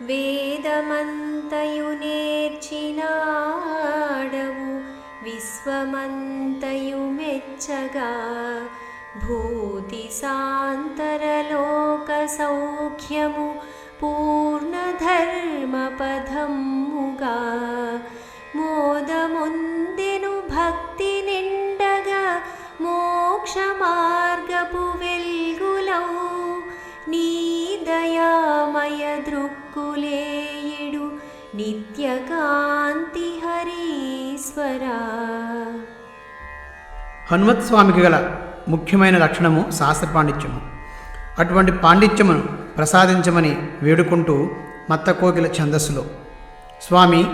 వేదమంతయు నేర్చినాడవు విశ్వమంతయు మెచ్చగా భూతి సాంతరలోక సౌఖ్యము పూర్ణధర్మపదముగా మోదముందెను భక్తి నిండగా మోక్ష హనుమత్ స్వామికి గల ముఖ్యమైన లక్షణము శాస్త్ర పాండిత్యము. అటువంటి పాండిత్యమును ప్రసాదించమని వేడుకుంటూ మత్త కోకిల ఛందస్సులో స్వామి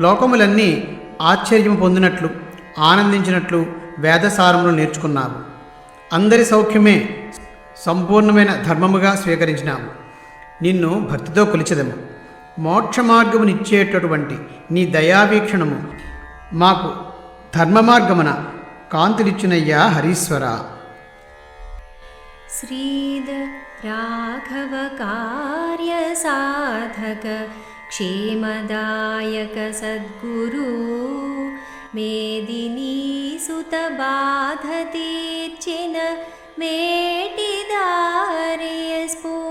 లోకములన్నీ ఆశ్చర్యం పొందినట్లు ఆనందించినట్లు వేదసారములు నేర్చుకున్నాము అందరి సౌఖ్యమే సంపూర్ణమైన ధర్మముగా స్వీకరించినాము నిన్ను భక్తితో కొలిచెదము. మోక్ష మార్గమునిచ్చేటటువంటి నీ దయావీక్షణము మాకు ధర్మ మార్గమున కాంతులిచ్చునయ్యా హరీశ్వర. శ్రీద రాఘవ కార్య సాధక క్షేమదాయక సద్గురు మేదినీ సుత బాధ తీర్చిన మేటిదారియ స్ఫూ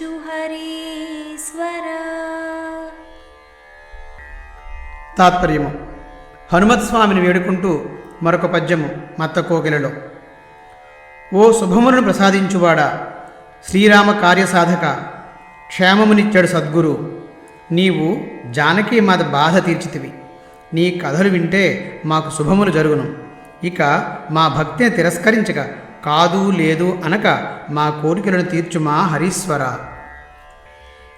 తీర్చు హరీశ్వరా. తాత్పర్యము. హనుమత్ స్వామిని వేడుకుంటూ మరొక పద్యము మత్త కోకిలలో ఓ శుభములను ప్రసాదించువాడా? శ్రీరామ కార్యసాధక క్షేమమునిచ్చాడు సద్గురు. నీవు జానకి మాద బాధ తీర్చితివి. నీ కథలు వింటే మాకు శుభములు జరుగును. ఇక మా భక్తిని తిరస్కరించక కాదు లేదు అనక మా కోరికలను తీర్చుమా హరీశ్వర?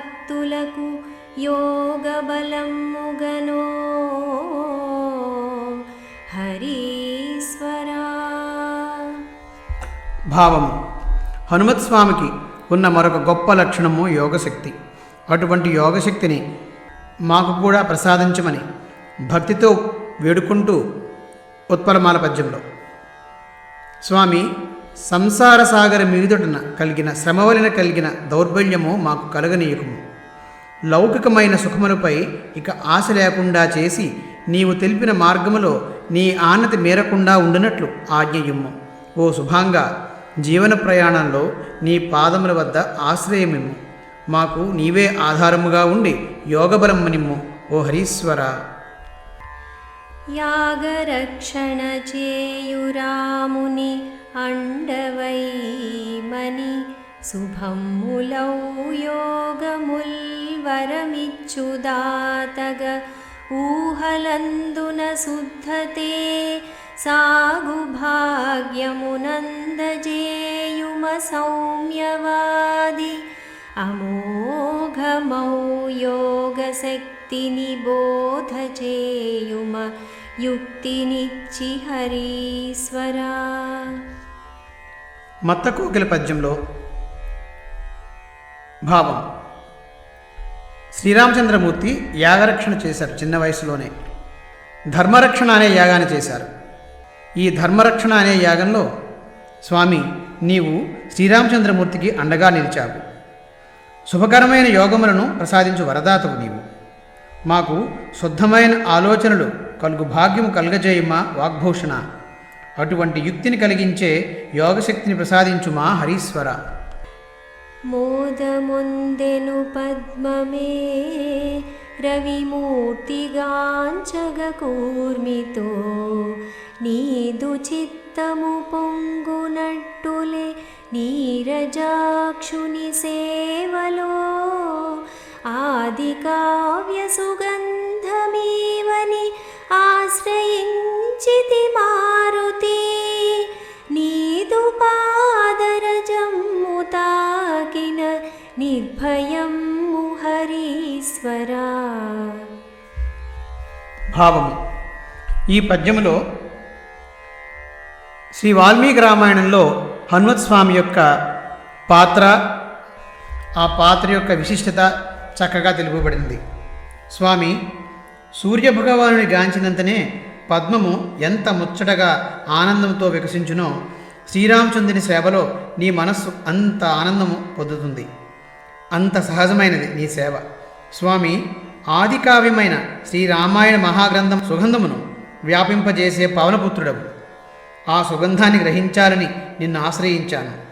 భక్తులకు యోగ బలముగనో హరీశ్వరా. భావము. హనుమత్ స్వామికి ఉన్న మరొక గొప్ప లక్షణము యోగశక్తి. అటువంటి యోగశక్తిని మాకు కూడా ప్రసాదించమని భక్తితో వేడుకుంటూ ఉత్పలమాల పద్యంలో. స్వామి సంసార సాగర మీదుటన కలిగిన శ్రమవలన కలిగిన దౌర్బల్యము మాకు కలగనీయకము. లౌకికమైన సుఖములపై ఇక ఆశ లేకుండా చేసి నీవు తెలిపిన మార్గములో నీ ఆనతి మేరకుండా ఉండినట్లు ఆజ్ఞయుమ్ము ఓ శుభాంగా జీవన ప్రయాణంలో నీ పాదముల వద్ద ఆశ్రయమిమ్ము. మాకు నీవే ఆధారముగా ఉండి యోగబలమ్మనిమ్ము ఓ హరీశ్వర. యాగరక్షణ చేయురాముని ण्डवै मनि शुभं मुलौ योगमुल्वरमिच्छुदातग ऊहलन्दुन शुद्धते सागुभाग्यमुनन्दजेयुमसौम्यवादि अमोघमौ योगशक्तिनिबोधचेयुम युक्तिनिच्चिहरीश्वरा। మత్త కోకిల పద్యంలో భావం. శ్రీరామచంద్రమూర్తి యాగరక్షణ చేశారు చిన్న వయసులోనే. ధర్మరక్షణ అనే యాగాన్ని చేశారు. ఈ ధర్మరక్షణ అనే యాగంలో స్వామి నీవు శ్రీరామచంద్రమూర్తికి అండగా నిలిచావు. శుభకరమైన యోగములను ప్రసాదించు వరదాతవు నీవు. మాకు శుద్ధమైన ఆలోచనలు కలుగు భాగ్యము కలుగజేయుమా వాగ్భూషణ. అటువంటి యుక్తిని కలిగించే యోగశక్తిని ప్రసాదించుమా హరీశ్వర? మోదముందెను పద్మమే రవిమూర్తిగాంచగకూర్మితో నీదు చిత్తము పొంగునట్టులే నీరజాక్షుని సేవలో ఆది కావ్య నిర్భయం హరీశ్వరా భావము ఈ పద్యములో శ్రీ వాల్మీకి రామాయణంలో హనుమత్ స్వామి యొక్క పాత్ర ఆ పాత్ర యొక్క విశిష్టత చక్కగా తెలుపబడింది. స్వామి సూర్యభగవానుని గాంచినంతనే పద్మము ఎంత ముచ్చటగా ఆనందంతో వికసించునో శ్రీరామచంద్రుని సేవలో నీ మనస్సు అంత ఆనందము పొందుతుంది. అంత సహజమైనది నీ సేవ. స్వామి ఆది కావ్యమైన మహాగ్రంథం సుగంధమును వ్యాపింపజేసే పవనపుత్రుడవు. ఆ సుగంధాన్ని గ్రహించాలని నిన్ను ఆశ్రయించాను.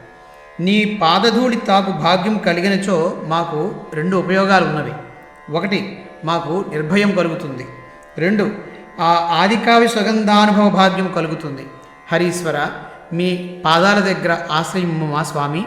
నీ పాదధూళి తాకు భాగ్యం కలిగినచో మాకు రెండు ఉపయోగాలు ఉన్నవి ఒకటి మాకు నిర్భయం కలుగుతుంది. రెండు ఆ ఆదికావ్య సుగంధానుభవ భాగ్యం కలుగుతుంది. హరీశ్వర మీ పాదాల దగ్గర ఆశ్రయము మా స్వామి?